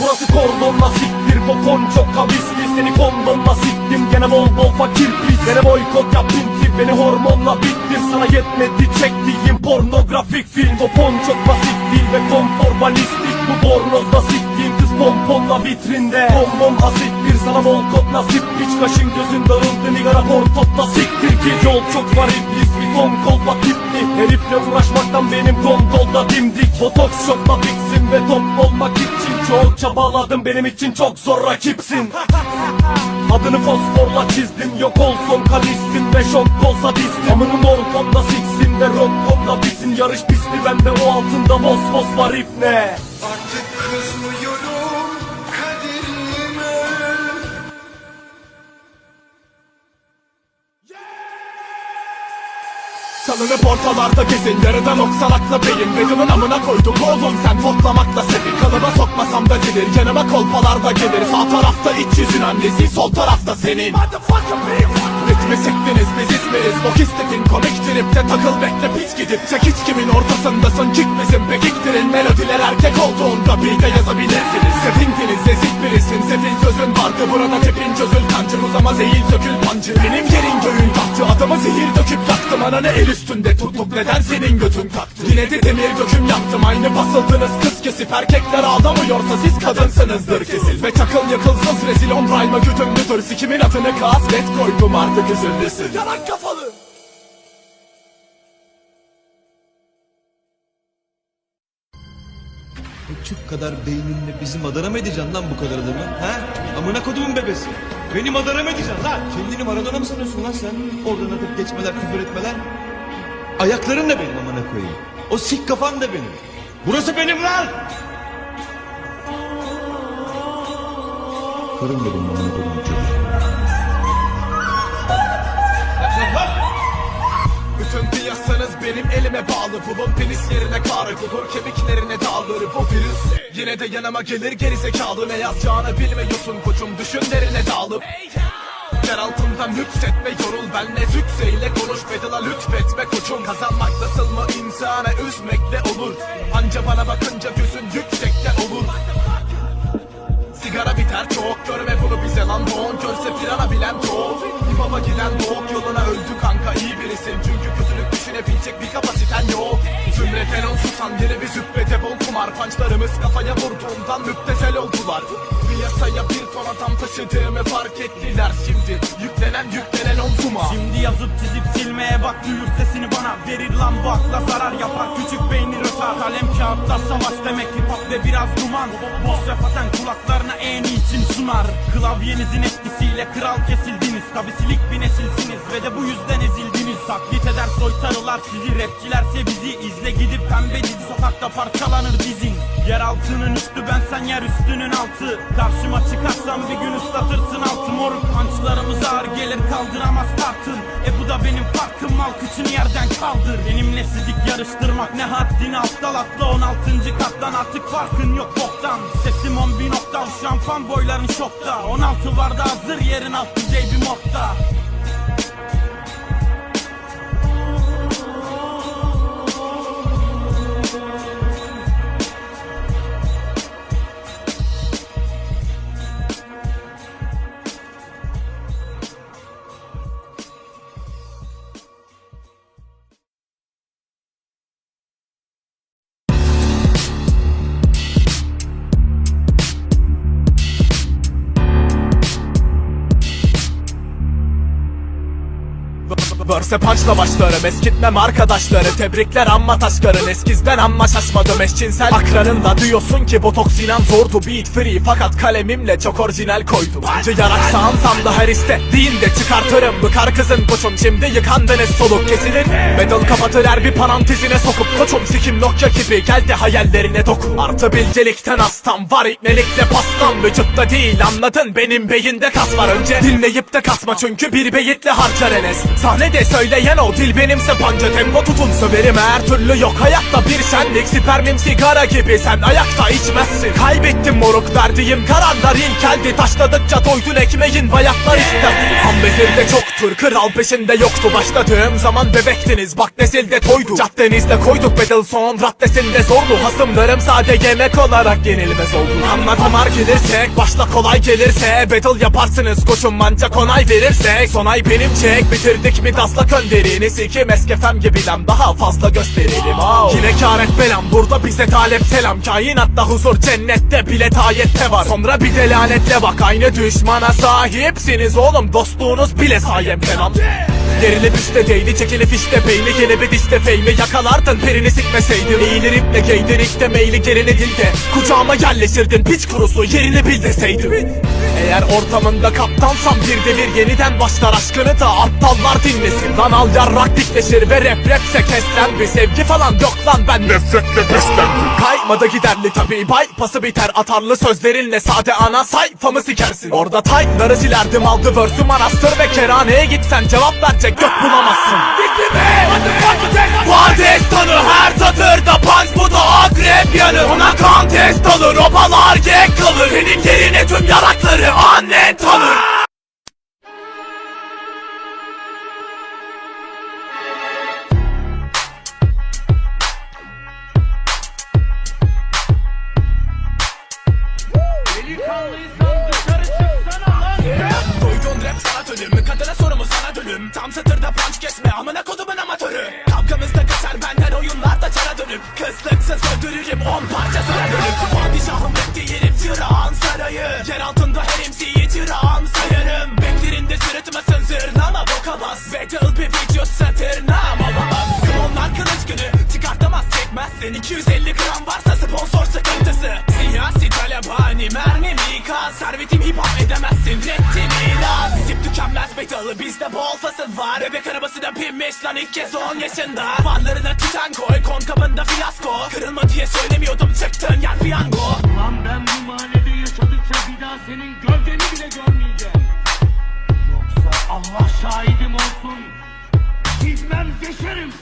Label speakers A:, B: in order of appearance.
A: Burası kordonla siktir popon çok kavisli Seni kondonla siktim gene bol bol fakir Gene boykot yap pinti beni hormonla bittir Sana yetmedi çektiğim pornografik film. Popon çok basit değil ve konfor balistik Bu bornozla siktiğim kız pomponla vitrinde. Bombom asittir sana bol kod nasip. Piç kaşın gözün dağıldı nigara portotla siktir ki. Yol çok var iblis bir ton kolpa tipli Herifle uğraşmaktan benim gondolda dimdik. Botoks şokla bitsin ve top olmak için Çok çabaladım. Benim için çok zor rakipsin. Adını fosforla çizdim yok olsun kalissin ve şok olsa dizdim Amının ortamda siksin ve rock bitsin. Yarış pisti bende o altında mos mos var ipne Salınıp ortalarda gezin yarıdan oksalakla beyin. Redim'in amına koyduk oğlum sen totlamakla sevin Kalıba sokmasam da gelir. Yanıma kolpalarda gelir. Sağ tarafta iç yüzün annesi sol tarafta senin Ritmi siktiniz biz isminiz Bok istedin komik tripte takıl bekle pis gidip Çek hiç kimin ortasındasın kick bizim pekiktirin Melodiler erkek olduğunda bir de yazabilirsiniz. Sefintiniz ezik birisin sefil sözün vardı Burada tepin çözül. Kancım uzamaz eğil sökül pancı. Benim yerin göğün tahtı adamı zehir döküp yaktım Ananı el üstünde tutup neden senin götün kalktı. Yine de demir döküm yaptım aynı basıldınız. Kız kesip Erkekler ağlamıyorsa siz kadınsınızdır kesin. Ve çakıl yakılsız rezil on rhyme'a güdümlüdür Sikimin adını kasvet koydum artık üzüldüsün Yalan kafalı
B: Küçük kadar beyninle bizim madara mı edeceksin lan bu kadar adamı? He? Amına kodumun bebesi. Beni madara mı edeceksin lan? Kendini Maradona mı sanıyorsun lan sen? Oradan atıp geçmeler, küfür etmeler. Ayakların da benim amına koyayım. O sik kafan da benim. Burası benim lan! Karım benim amına çocuğu.
A: Benim elime bağlı. Bulun penis yerine karı kudur kemiklerine dağılır. Bu virüs yine de yanıma gelir gerizekalı Ne yazacağını bilmiyorsun koçum düşünlerine dağılıp. Yer altından yükseltme yorul benle Zükseyle konuş. Bedela lütfetme koçum Kazanmak nasıl mı? İnsana üzmekle olur. Anca bana bakınca gözün yüksekte olur. Sigara biter çok görme bunu bize lan. Bon Görse pirana bilen çok. Baba giden doğuk yoluna öldü kanka iyi birisin Düşünebilecek bir kapasiten yok. Zümreten on susan yeni bir züppete bol kumar. Pançlarımız kafaya vurduğundan müptezel oldular. Piyasaya bir ton adam taşıdığımı fark ettiler. Şimdi Yüklenen yüklenen omzuma.
C: Şimdi yazıp çizip silmeye bak. Duyur sesini bana. Verir lan bu akla zarar yapar. Küçük beyni rötar Kalem kağıtta savaş demek. Hip hop ve biraz duman. Boş rapaten kulaklarına en iyisini sunar. Klavyenizin etkisiyle kral kesildiniz. Tabi silik bir nesilsiniz. Ve de bu yüzden ezildiniz Taklit eder soytarılar sizi. Rapçilerse bizi izle. Gidip pembe dizi sokakta parçalanır dizin. Yer altının üstü ben sen yer üstünün altı. Karşıma çıkarsan bir gün ıslatırsın altı. Moruk Pançlarımız ağır gelir kaldıramaz tartın. E bu da benim farkım mal kıçını yerden kaldır. Benimle sidik yarıştırmak ne haddini aptal atla. 16. kattan artık farkın yok boktan. Sesim 10 bin oktav şampan boyların şokta. 16 vardı hazır yerin alt
A: Verse punchla başlarım eskitmem arkadaşları. Tebrikler amma taşkarın eskizden amma şaşmadım. Eşcinsel akranınla diyorsun ki botoks inan zordu. Beat free fakat kalemimle çok orijinal koydum. Önce yarak sağınsam da her istediğinde çıkartırım. Bıkar kızın koçum şimdi yıkandınız soluk. Kesilir Medal kapatır her bir parantezine sokup. Koçum sikim Nokia gibi geldi hayallerine dokun. Artı bilgelikten hastam var iknelikle pastam. Vücutta değil anladın benim beyinde kas var. Önce dinleyip de kasma çünkü bir beyitle harcar enes. Sahnede söyleyen o dil benimse panca tempo tutun Söverim her türlü yok hayatta bir şenlik. Spermim sigara gibi sen ayakta içmezsin. Kaybettim moruk verdiğim kararlar ilkeldi Taşladıkça doydun ekmeğin bayatlar ister. Ambezirde çoktur kral peşinde yoktu. Başladığım zaman bebektiniz bak nesilde toydu. Caddenizde koyduk battle son raddesinde zorlu. Hasımlarım sade yemek olarak yenilmez oldu. Anlatımar gelirsek başla kolay gelirse Battle yaparsınız. Koçum ancak onay verirse Sonay benim çek. Bitirdik mi taslak önderini Sikim eskefem gibi lan. Daha fazla gösteririm Yine kâret belam burada bize talep selam. Kainatta huzur cennette bilet ayette var. Sonra bir de lanetle bak aynı düşmana sahipsiniz oğlum. Dostluğunuz bile sayem kenan Gerilip üstte değdi çekilip işte beyni. Gelip işte feymi yakalardın perini sikmeseydin. Eğilir iple geydin işte meyli gerini dilde Kucağıma yerleşirdin piç kurusu yerini bil deseydim Eğer ortamında kaptansam bir devir yeniden başlar aşkını da aptallar dinlesin. Lan al yarrak dikleşir ve rap rapse keslen Bir sevgi falan yok lan ben nefretle beslendim Kaymadı giderli tabi bay pası biter. Atarlı sözlerinle sade ana sayfamı sikersin. Orada taytları silerdim aldı versü manastır ve kerhaneye gitsen. Cevap verecek gök bulamazsın. Var destanı her satırda punch bu da akrep yanı. Ona kan test alır obalar gek kalır. Senin yerine tüm yarakları dönüm Tam satırda punch kesme amına kodumun amatörü. Kavgamızda kaçar benden oyunlarda çara dönüp Kızlıksız öldürürüm on parça sana dönüp. Padişahım rap değilim çırağın sarayı. Yer altında her MC'yi çırağın sayarım. Beklerinde sırıtmasın zırlama boka bas. Battle bir video satırnam olamaz Onlar kılıç günü çıkartamaz çekmezsin 250 gram varsa sponsor sıkıntısı. Siyasi talebani mermim insan Servetim hip hop edemezsin. Rettim ilan. Sip tükenmez metalı bizde bol fasıl var. Bebek arabası da pinmiş lan ilk kez 10 yaşında. Fanlarına titan koy konkabında fiyasko Kırılma diye söylemiyordum çıktığın yer piyango.
D: Lan ben bu mahallede yaşadıkça bir daha senin gövdeni bile görmeyeceğim. Yoksa Allah şahidim olsun. Bilmem geçerim.